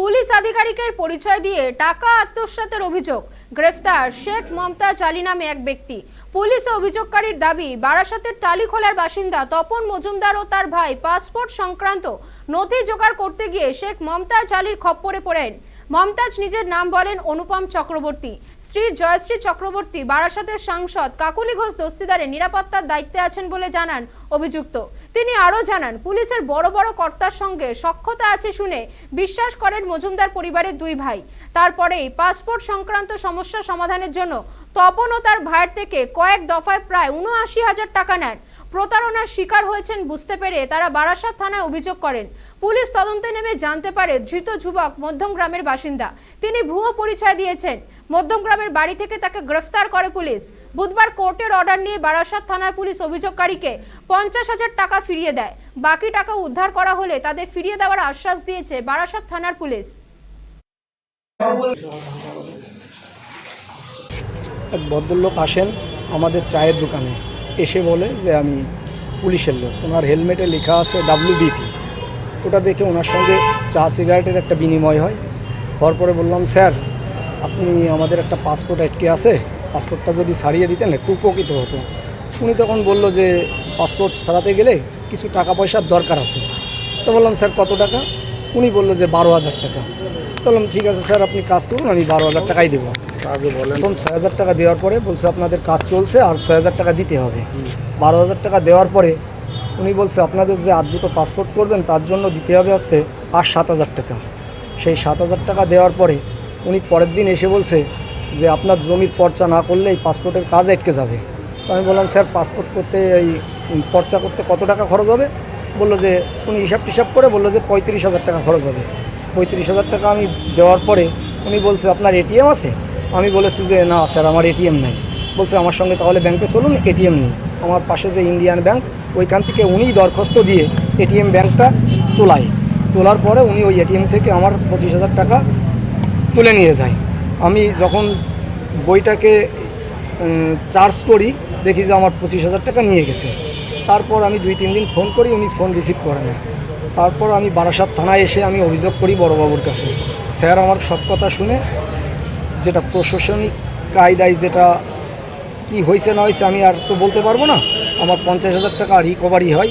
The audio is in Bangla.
পুলিশ আধিকারিকের পরিচয় দিয়ে টাকা আত্মসাতের অভিযোগ। গ্রেফতার শেখ মমতাজ আলী নামে এক ব্যক্তি। পুলিশ অভিযোগকারীর দাবি, বারাসাতের টালিখোলার বাসিন্দা তপন মজুমদার ও তার ভাই পাসপোর্ট সংক্রান্ত নথি জোগাড় করতে গিয়ে শেখ মমতাজ আলীর খপ্পরে পড়েন। মমতাজ নিজের নাম বলেন অনুপম চক্রবর্তী। শ্রী জয়শ্রী চক্রবর্তী, বারাসাতের সাংসদ, কাকুলি ঘোষ দস্তিদারের নিরাপত্তার দায়িত্বে আছেন বলে জানান অভিযুক্ত। তিনি আরও জানান, পুলিশের বড় বড় কর্তার সঙ্গে সক্ষতা আছে শুনে বিশ্বাস করেন মজুমদার পরিবারের দুই ভাই। তারপরেই পাসপোর্ট সংক্রান্ত সমস্যা সমাধানের জন্য তপন ও তার ভাইয়ের থেকে কয়েক দফায় প্রায় উনআশি হাজার টাকা নেন। প্রতারণার শিকার হয়েছেন বুঝতে পেরে তারা বারাসাত থানায় অভিযোগ করেন। পুলিশ তদন্তে নেমে জানতে পারে ধৃত যুবক মধ্যমগ্রামের বাসিন্দা। তিনি ভুয়ো পরিচয় দিয়েছেন। মধ্যমগ্রামের বাড়ি থেকে তাকে গ্রেফতার করে পুলিশ। বুধবার কোর্টের অর্ডার নিয়ে বারাসাত থানার পুলিশ অভিযোগকারীকে পঞ্চাশ হাজার টাকা ফিরিয়ে দেয়। বাকি টাকা উদ্ধার করা হলে তাদের ফিরিয়ে দেওয়ার আশ্বাস দিয়েছে বারাসাত থানার পুলিশ। ভদ্রলোক আসেন আমাদের চায়ের দোকানে। এসে বলে যে আমি পুলিশের লোক। ওনার হেলমেটে লেখা আছে ডাব্লিউবিপি ওটা দেখে ওনার সঙ্গে চা সিগারেটের একটা বিনিময় হয়। হওয়ার পরে বললাম, স্যার, আপনি আমাদের একটা পাসপোর্ট আটকে আছে। পাসপোর্টটা যদি ছাড়িয়ে দিতেন, একটু উপকৃত হতো উনি তখন বলল যে, পাসপোর্ট ছাড়াতে গেলে কিছু টাকা পয়সার দরকার আছে। তো বললাম, স্যার, কত টাকা? উনি বলল যে বারো হাজার টাকা। বললাম ঠিক আছে স্যার আপনি কাজ করুন আমি বারো হাজার টাকাই দেবো। আগে বলেন। এখন ছয় হাজার টাকা দেওয়ার পরে বলছে আপনাদের কাজ চলছে আর ছয় হাজার টাকা দিতে হবে। বারো হাজার টাকা দেওয়ার পরে উনি বলছে আপনাদের যে আর দুটো পাসপোর্ট করবেন তার জন্য দিতে হবে আসছে আর সাত হাজার টাকা। সেই সাত হাজার টাকা দেওয়ার পরে উনি পরের দিন এসে বলছে যে আপনার জমির পর্চা না করলে এই পাসপোর্টের কাজ আটকে যাবে। তো আমি বললাম স্যার পাসপোর্ট করতে এই পর্চা করতে কত টাকা খরচ হবে? বলল যে, উনি হিসাব টিসাব করে বলল যে পঁয়ত্রিশ হাজার টাকা খরচ হবে। পঁয়ত্রিশ হাজার টাকা আমি দেওয়ার পরে উনি বলছে, আপনার এটিএম আছে? আমি বলেছি যে, না স্যার, আমার এটিএম নাই। বলছে, আমার সঙ্গে তাহলে ব্যাংকে চলুন এটিএম নেই। আমার পাশে যে ইন্ডিয়ান ব্যাংক, ওইখান থেকে উনিই দরখাস্ত দিয়ে এটিএম ব্যাংকটা তোলায়। তোলার পরে উনি ওই এটিএম থেকে আমার পঁচিশ হাজার টাকা তুলে নিয়ে যায়। আমি যখন বইটাকে চার্জ করি, দেখি যে আমার পঁচিশ হাজার টাকা নিয়ে গেছে। তারপর আমি দুই, তিন দিন ফোন করি, উনি ফোন রিসিভ করে না। তারপর আমি বারাসাত থানায় এসে আমি অভিযোগ করি বড়োবাবুর কাছে। স্যার আমার সব কথা শুনে যেটা প্রশাসনিক কায়দায় যেটা কি হয়েছে না হয়েছে আমি আর তো বলতে পারব না। আমার পঞ্চাশ হাজার টাকা রিকভারি হয়।